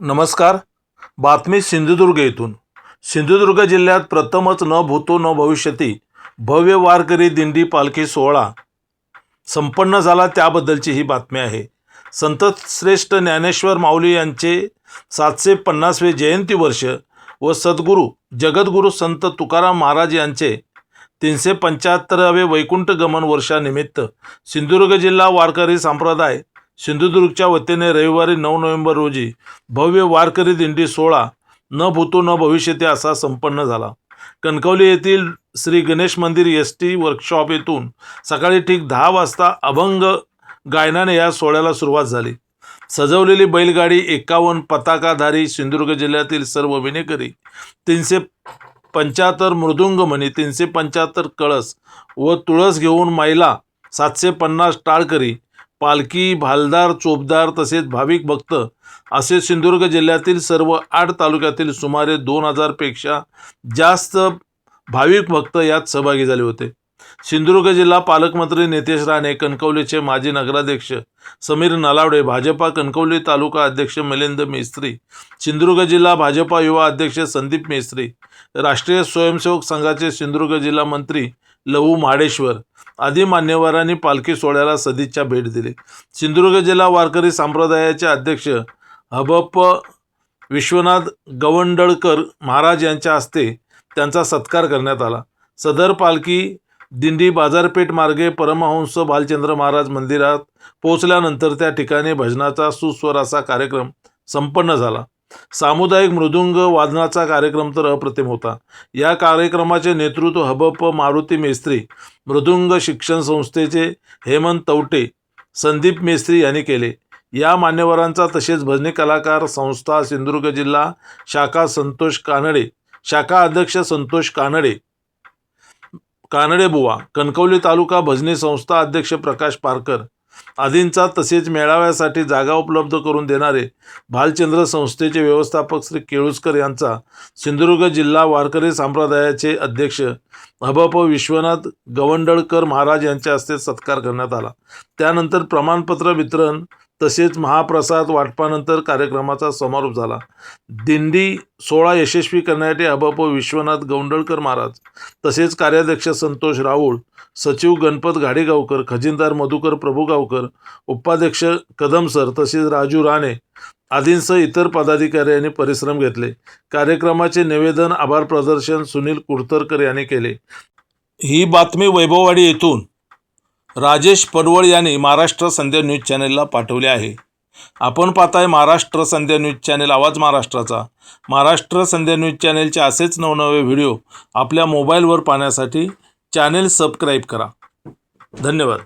नमस्कार. बातमी सिंधुदुर्ग येथून सिंधुदुर्ग जिल्ह्यात प्रथमच न भूतो न भविष्यती भव्य वारकरी दिंडी पालखी सोहळा संपन्न झाला त्याबद्दलची ही बातमी आहे. संत श्रेष्ठ ज्ञानेश्वर माऊली यांचे सातशे पन्नासवे जयंती वर्ष व सद्गुरू जगद्गुरू संत तुकाराम महाराज यांचे तीनशे पंच्याहत्तरावे वैकुंठ गमन वर्षानिमित्त सिंधुदुर्ग जिल्हा वारकरी संप्रदाय सिंधुदुर्गच्या वतीने रविवारी नऊ नोव्हेंबर रोजी भव्य वारकरी दिंडी सोहळा न भूतो न भविष्यते असा संपन्न झाला. कणकवली येथील श्री गणेश मंदिर एस टी वर्कशॉप येथून सकाळी ठीक दहा वाजता अभंग गायनाने या सोहळ्याला सुरुवात झाली. सजवलेली बैलगाडी एकावन्न पताकाधारी सिंधुदुर्ग जिल्ह्यातील सर्व विनेकरी तीनशे पंच्याहत्तर मृदुंगमणी तीनशे पंच्याहत्तर कळस व तुळस घेऊन महिला सातशे पन्नास टाळकरी पालखी भालदार चोपदार तसेच भाविक भक्त असे सिंधुदुर्ग जिल्ह्यातील सर्व आठ तालुक्यातील सुमारे दोन हजारपेक्षा जास्त भाविक भक्त यात सहभागी झाले होते. सिंधुदुर्ग जिल्हा पालकमंत्री नितेश राणे कणकवलीचे माजी नगराध्यक्ष समीर नलावडे भाजपा कणकवली तालुका अध्यक्ष मिलिंद मेस्त्री सिंधुदुर्ग जिल्हा भाजपा युवा अध्यक्ष संदीप मेस्त्री राष्ट्रीय स्वयंसेवक संघाचे सिंधुदुर्ग जिल्हा मंत्री लहू महाडेश्वर आदी मान्यवरांनी पालखी सोहळ्याला सदिच्छा भेट दिली. सिंधुदुर्ग जिल्हा वारकरी संप्रदायाचे अध्यक्ष हबप विश्वनाथ गवंडळकर महाराज यांच्या हस्ते त्यांचा सत्कार करण्यात आला. सदर पालखी दिंडी बाजारपेठ मार्गे परमहंस भालचंद्र महाराज मंदिरात पोहोचल्यानंतर त्या ठिकाणी भजनाचा सुस्वर असा कार्यक्रम संपन्न झाला. सामुदायिक मृदुंग वादनाचा कार्यक्रम तर अप्रतिम होता. या कार्यक्रमाचे नेतृत्व हबप मारुती मेस्त्री मृदुंग शिक्षण संस्थेचे हेमंत तवटे संदीप मेस्त्री यांनी केले. या मान्यवरांचा तसेच भजनी कलाकार संस्था सिंधुदुर्ग जिल्हा शाखा संतोष कानडे शाखा अध्यक्ष संतोष कानडे कानडे बुवा कणकवली तालुका भजनी संस्था अध्यक्ष प्रकाश पारकर आदींचा तसेच मेळाव्यासाठी जागा उपलब्ध करून देणारे भालचंद्र संस्थेचे व्यवस्थापक श्री केळुसकर यांचा सिंधुदुर्ग जिल्हा वारकरी संप्रदायाचे अध्यक्ष हबप विश्वनाथ गवंडळकर महाराज यांच्या हस्ते सत्कार करण्यात आला. त्यानंतर प्रमाणपत्र वितरण तसेच महाप्रसाद वाटपानंतर कार्यक्रमाचा समारोप झाला. दिंडी सोळा यशस्वी करण्यासाठी हबप विश्वनाथ गौंडळकर महाराज तसेच कार्याध्यक्ष संतोष राऊळ सचिव गणपत घाडेगावकर खजिनदार मधुकर प्रभुगावकर उपाध्यक्ष कदम सर तसेच राजू राणे आदींसह इतर पदाधिकारी परिश्रम घेतले. कार्यक्रमाचे निवेदन आभार प्रदर्शन सुनील कुडतरकर यांनी केले. ही बातमी वैभववाडी येथून राजेश पडवळ यांनी महाराष्ट्र संध्या न्यूज चॅनेलला पाठवले आहे. आपण पाहताय महाराष्ट्र संध्या न्यूज चॅनेल आवाज महाराष्ट्राचा. महाराष्ट्र संध्या न्यूज चॅनेलचे असेच नवनवे व्हिडिओ आपल्या मोबाईलवर पाहण्यासाठी चॅनेल सबस्क्राईब करा. धन्यवाद.